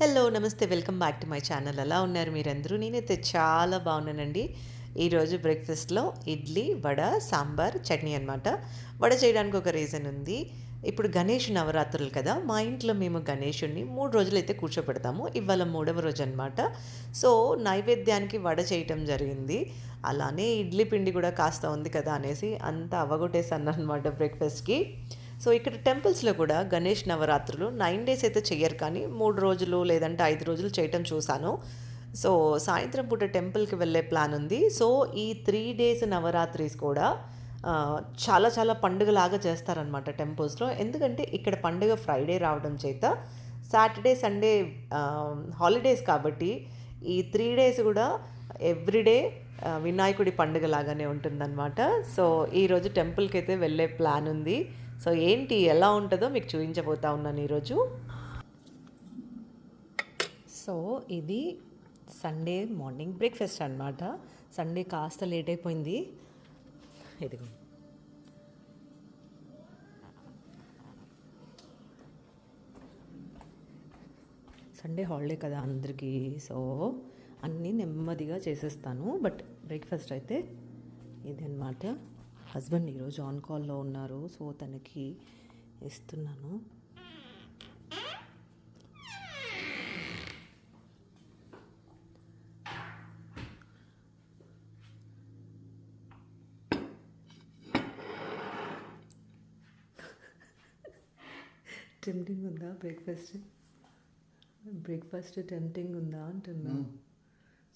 Hello namaste welcome back to my channel అలా ఉన్నారు మీరందరూ? నేనైతే చాలా బాగున్నానండి. ఈరోజు బ్రేక్ఫాస్ట్లో ఇడ్లీ వడ సాంబార్ చట్నీ అనమాట వడ చేయడానికి ఒక రీజన్ ఉంది. ఇప్పుడు గణేష్ నవరాత్రులు కదా మా ఇంట్లో మేము గణేషుడిని మూడు రోజులైతే కూర్చోపెడతాము ఇవాళ మూడవ రోజు అనమాట సో నైవేద్యానికి వడ చేయటం జరిగింది. అలానే ఇడ్లీ పిండి కూడా కాస్త ఉంది కదా అనేసి అంతా అవగొట్టేసాను అనమాట బ్రేక్ఫాస్ట్కి సో ఇక్కడ టెంపుల్స్లో కూడా గణేష్ నవరాత్రులు నైన్ డేస్ అయితే చెయ్యరు కానీ మూడు రోజులు లేదంటే ఐదు రోజులు చేయటం చూశాను. సో సాయంత్రం పూట టెంపుల్కి వెళ్ళే ప్లాన్ ఉంది. సో ఈ త్రీ డేస్ నవరాత్రిస్ కూడా చాలా చాలా పండుగలాగా చేస్తారనమాట టెంపుల్స్లో. ఎందుకంటే ఇక్కడ పండుగ ఫ్రైడే రావడం చేత సాటర్డే సండే హాలిడేస్ కాబట్టి ఈ త్రీ డేస్ కూడా ఎవ్రీడే వినాయకుడి పండుగ లాగానే ఉంటుందన్నమాట. సో ఈరోజు టెంపుల్కి అయితే వెళ్ళే ప్లాన్ ఉంది. సో ఏంటి ఎలా ఉంటుందో మీకు చూపించబోతా ఉన్నాను ఈరోజు. సో ఇది సండే మార్నింగ్ బ్రేక్ఫాస్ట్ అనమాట సండే కాస్త లేట్ అయిపోయింది. ఇదిగో. సండే హాలిడే కదా అందరికీ. సో అన్నీ నెమ్మదిగా చేసేస్తాను. బట్ బ్రేక్ఫాస్ట్ అయితే ఇదన్నమాట. హస్బెండ్ ఈరోజు ఆన్ కాల్లో ఉన్నారు. సో తనకి ఇస్తున్నాను. టెంప్టింగ్ ఉందా? బ్రేక్ఫాస్ట్ బ్రేక్ఫాస్ట్ టెంప్టింగ్ ఉందా అంటున్నా.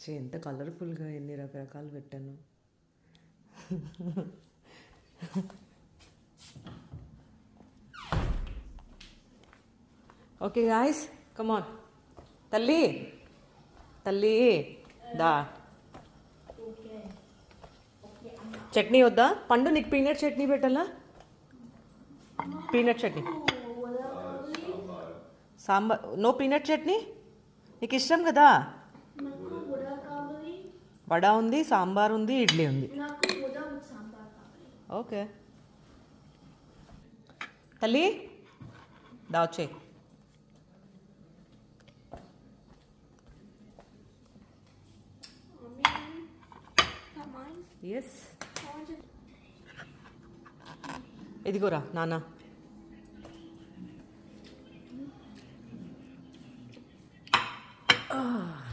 చే ఎంత కలర్ఫుల్గా ఎన్ని రకరకాలు పెట్టాను. ఓకే గాయస్ కమాన్ తల్లి తల్లి దా చట్నీ వద్దా? పండు నీకు పీనట్ చట్నీ పెట్టాలా? Peanut chutney. Sambar no peanut chutney? నీకు ఇష్టం కదా? వడ ఉంది సాంబార్ ఉంది ఇడ్లీ ఉంది నాకు వడ విత్ సాంబార్ కావాలి ఓకే. తల్లి? దావచ్చే ఎస్ ఇదిగోరా నాన్న. Buckle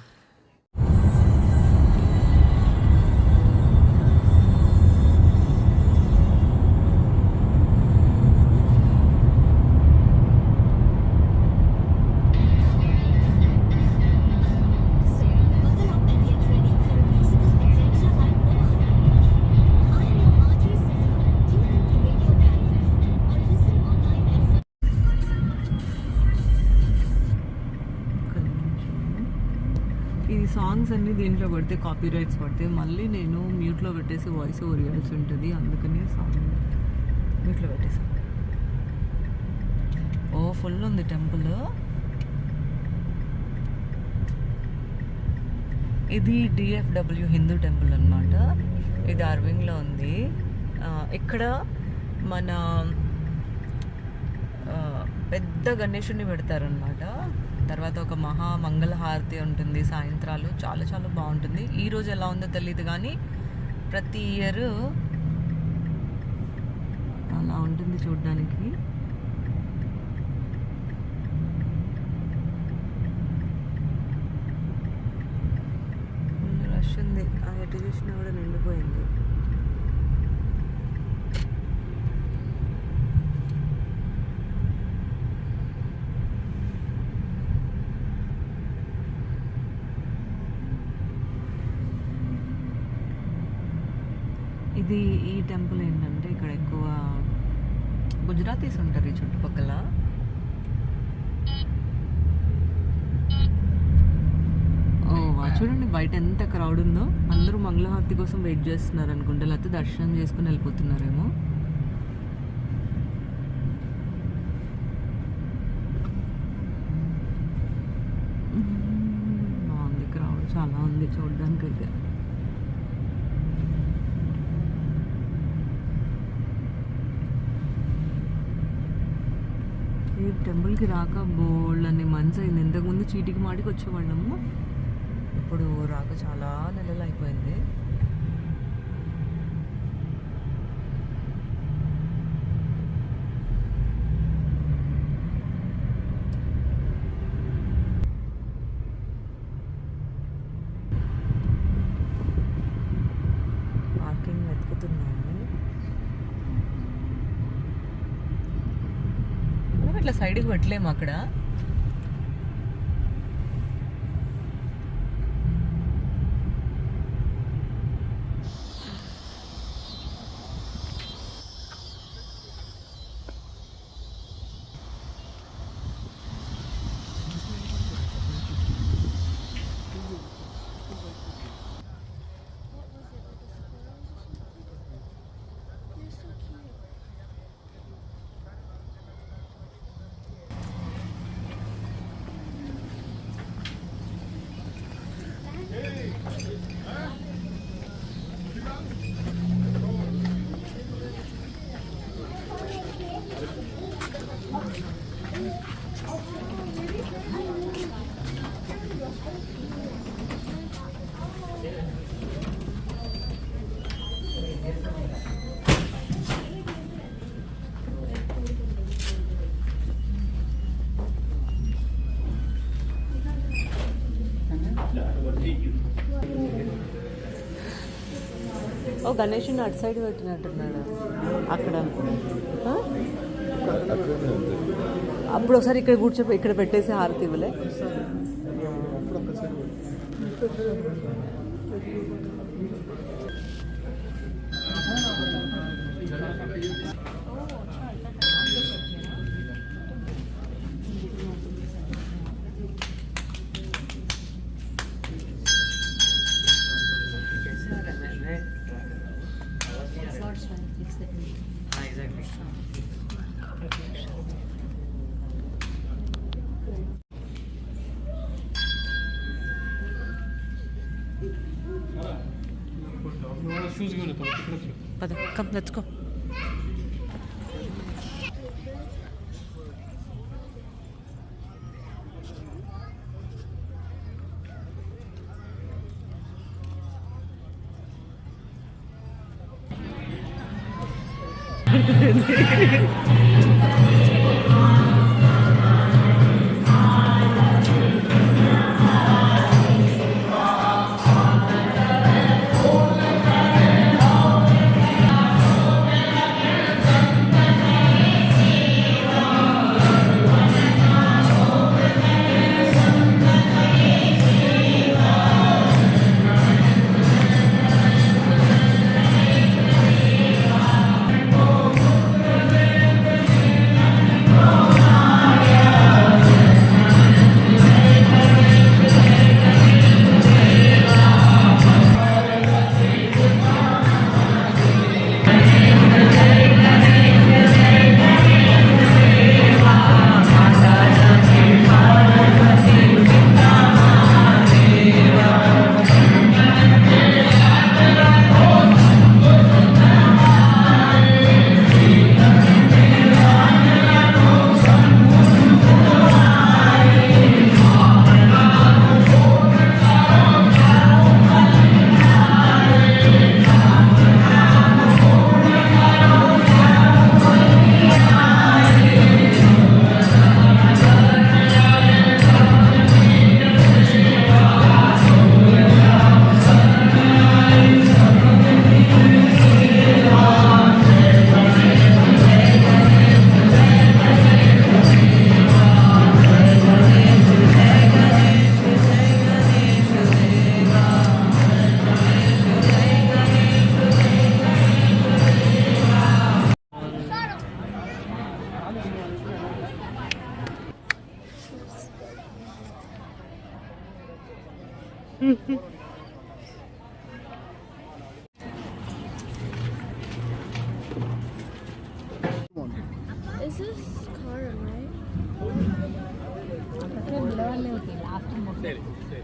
ఈ సాంగ్స్ అన్ని దీంట్లో పెడితే కాపీ రైట్స్ పడితే మళ్ళీ నేను మ్యూట్లో పెట్టేసి వాయిస్ ఓవర్ ఇవ్వాల్సి ఉంటుంది. అందుకని సాంగ్ మ్యూట్లో పెట్టేసాను ఓ ఫుల్ ఉంది టెంపుల్ ఇది డిఎఫ్డబ్ల్యూ హిందూ టెంపుల్ అనమాట ఇది అరవింగ్లో ఉంది. ఇక్కడ మన పెద్ద గణేషుని పెడతారనమాట తర్వాత ఒక మహా మంగళహారతి ఉంటుంది సాయంత్రాలు. చాలా చాలా బాగుంటుంది. ఈ రోజు ఎలా ఉందో తెలియదు కానీ ప్రతి ఇయర్ అలా ఉంటుంది చూడడానికి. రష్ ఉంది. ఆ ఎటు చూసినా కూడా నిండిపోయింది. ఇది ఈ టెంపుల్ ఏంటంటే ఇక్కడ ఎక్కువ గుజరాతీస్ ఉంటారు ఈ చుట్టుపక్కల. ఓ చూడండి బయట ఎంత క్రౌడ్ ఉందో. అందరూ మంగళహారతి కోసం వెయిట్ చేస్తున్నారు అనుకుంటే. లేకపోతే దర్శనం చేసుకుని వెళ్ళిపోతున్నారేమో. బాగుంది క్రౌడ్ చాలా ఉంది చూడడానికి అయితే ఈ టెంపుల్కి రాక బోల్డ్ మంచి అయింది. ఇంతకుముందు చీటికి మాటికి వచ్చేవాళ్ళము. ఇప్పుడు రాక చాలా నెలలు అయిపోయింది పార్కింగ్ వెతుకుతున్నాము మనం ఇట్లా సైడ్కి పెట్టలేము అక్కడ. ఓ గణేష్ అటు సైడ్ పెట్టినట్టున్నాడు. అక్కడ. అప్పుడు ఒకసారి ఇక్కడ కూర్చో ఇక్కడ పెట్టేసి హారతి ఇవ్వలే. పద కమ్ ಸರಿ ಸರಿ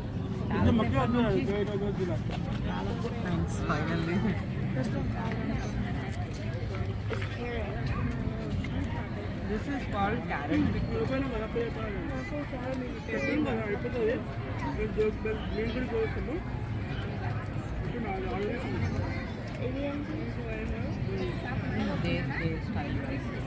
This is called carrot. They, they style rice.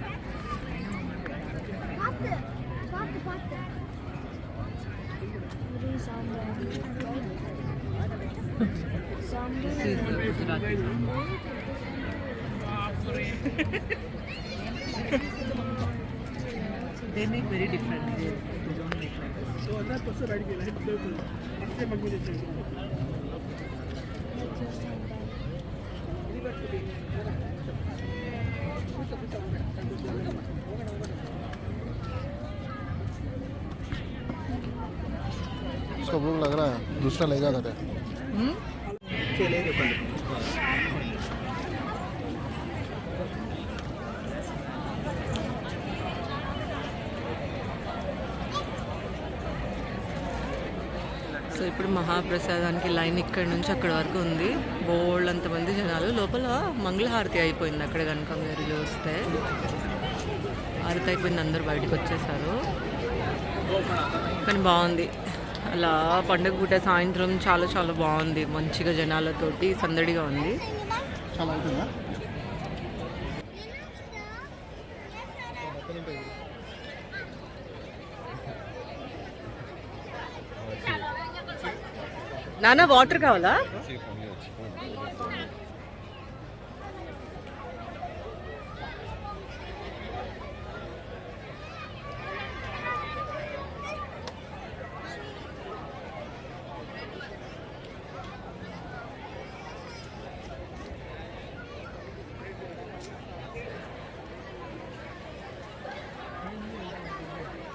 they make very different. They, they don't make like this. So that person right here, right? Blue. After magnetic. Liberty. What's your sambar? इसको भूख लग रहा है दूसरा ले जा था Hmm? So ఇప్పుడు మహాప్రసాదానికి లైన్ ఇక్కడ నుంచి అక్కడ వరకు ఉంది బోల్డ్ అంతమంది జనాలు లోపల మంగళహారతి అయిపోయింది అక్కడ కనుక మీరు చూస్తే హారతి అయిపోయింది అందరూ బయటకు వచ్చేసారు కానీ బాగుంది అలా పండుగ పూట సాయంత్రం చాలా చాలా బాగుంది. మంచిగా జనాలతోటి సందడిగా ఉంది. నాన్న వాటర్ కావాలా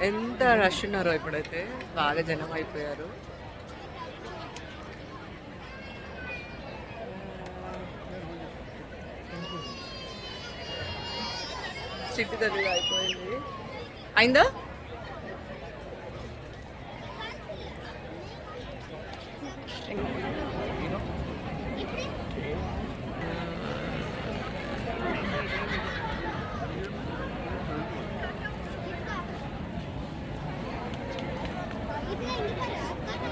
ఎంత రష్ ఉన్నారు ఇప్పుడైతే. బాగా జనం అయిపోయారు. చిట్టి తల్లిగా అయిపోయింది. అయిందా?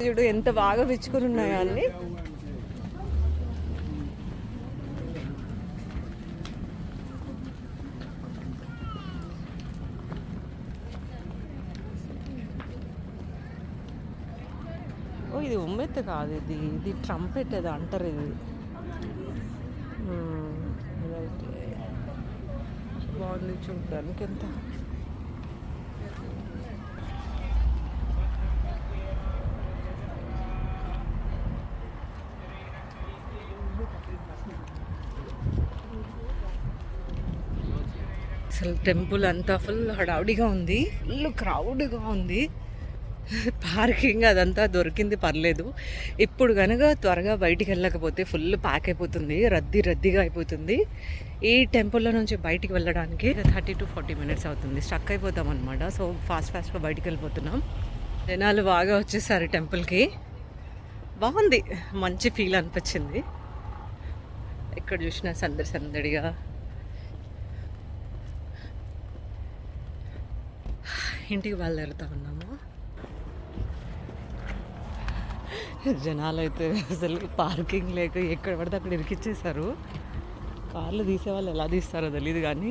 చూడు ఎంత బాగా విచ్చుకుని ఉన్నాయో అన్ని. ఇది ఉమ్మెత్తు కాదు ఇది ఇది ట్రంపెట్ అది అంటారు ఇది. బాగుంది చూడడానికి ఎంత? అసలు టెంపుల్ అంతా ఫుల్ హడావుడిగా ఉంది ఫుల్ క్రౌడ్గా ఉంది. పార్కింగ్ అదంతా దొరికింది పర్లేదు. ఇప్పుడు కనుక త్వరగా బయటికి వెళ్ళకపోతే ఫుల్ ప్యాక్ అయిపోతుంది రద్దీ రద్దీగా అయిపోతుంది. ఈ టెంపుల్లో నుంచి బయటికి వెళ్ళడానికి థర్టీ టు ఫార్టీ మినిట్స్ అవుతుంది. స్టక్ అయిపోతాం అనమాట సో ఫాస్ట్ ఫాస్ట్గా బయటికి వెళ్ళిపోతున్నాం. జనాలు బాగా వచ్చేసారు టెంపుల్కి. బాగుంది. మంచి ఫీల్ అనిపించింది. ఎక్కడ చూసినా సందడి సందడిగా. ఇంటికి బయలుదేరుతా ఉన్నాము. జనాలు అయితే అసలు పార్కింగ్ లేక ఎక్కడ పడితే అక్కడ ఇరికిచ్చేసారు కార్లు తీసేవాళ్ళు ఎలా తీస్తారో తెలియదు కానీ